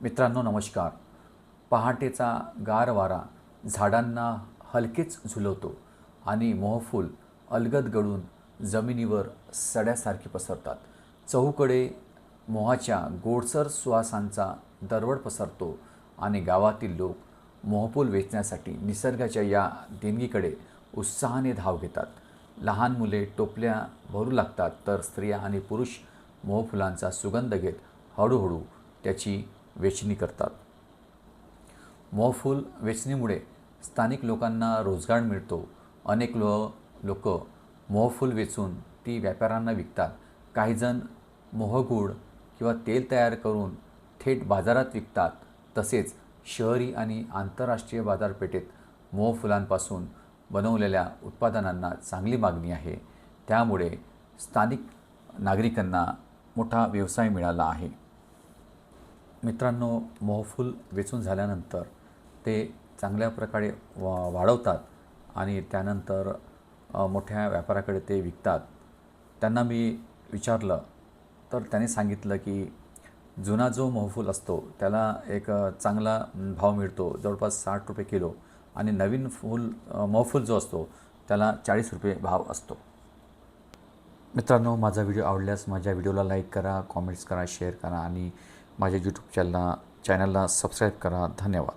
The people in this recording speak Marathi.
मित्रांनो नमस्कार. पहाटेचा गार वारा झाडांना हलकेच झुलवतो आणि मोहफूल अलगद गळून जमिनीवर सड्यासारखी पसरतात. चहूकडे मोहाच्या गोडसर सुवासांचा दरवड पसरतो आणि गावातील लोक मोहफूल वेचण्यासाठी निसर्गाच्या या देणगीकडे उत्साहाने धाव घेतात. लहान मुले टोपल्या भरू लागतात तर स्त्रिया आणि पुरुष मोहफुलांचा सुगंध घेत हळूहळू त्याची वेचणी करतात. मोहफूल वेचणीमुळे स्थानिक लोकांना रोजगार मिळतो. अनेक लो लोक मोहफूल वेचून ती व्यापाऱ्यांना विकतात. काहीजण मोहगूळ किंवा तेल तयार करून थेट बाजारात विकतात. तसेच शहरी आणि आंतरराष्ट्रीय बाजारपेठेत मोहफुलांपासून बनवलेल्या उत्पादनांना चांगली मागणी आहे. त्यामुळे स्थानिक नागरिकांना मोठा व्यवसाय मिळाला आहे. मित्रांनो मोहफूल वेचून झाल्यानंतर ते चांगल्या प्रकारे वा वाढवतात आणि त्यानंतर मोठ्या व्यापाऱ्याकडे ते विकतात. त्यांना मी विचारलं तर त्याने सांगितलं की जुना जो मोहफूल असतो त्याला एक चांगला भाव मिळतो जवळपास साठ रुपये किलो आणि नवीन फूल मोहफूल जो असतो त्याला चाळीस रुपये भाव असतो. मित्रांनो माझा व्हिडिओ आवडल्यास माझ्या व्हिडिओला लाईक करा कॉमेंट्स करा शेअर करा आणि माझ्या यूट्यूब चॅनलला चॅनलला सबस्क्राईब करा. धन्यवाद.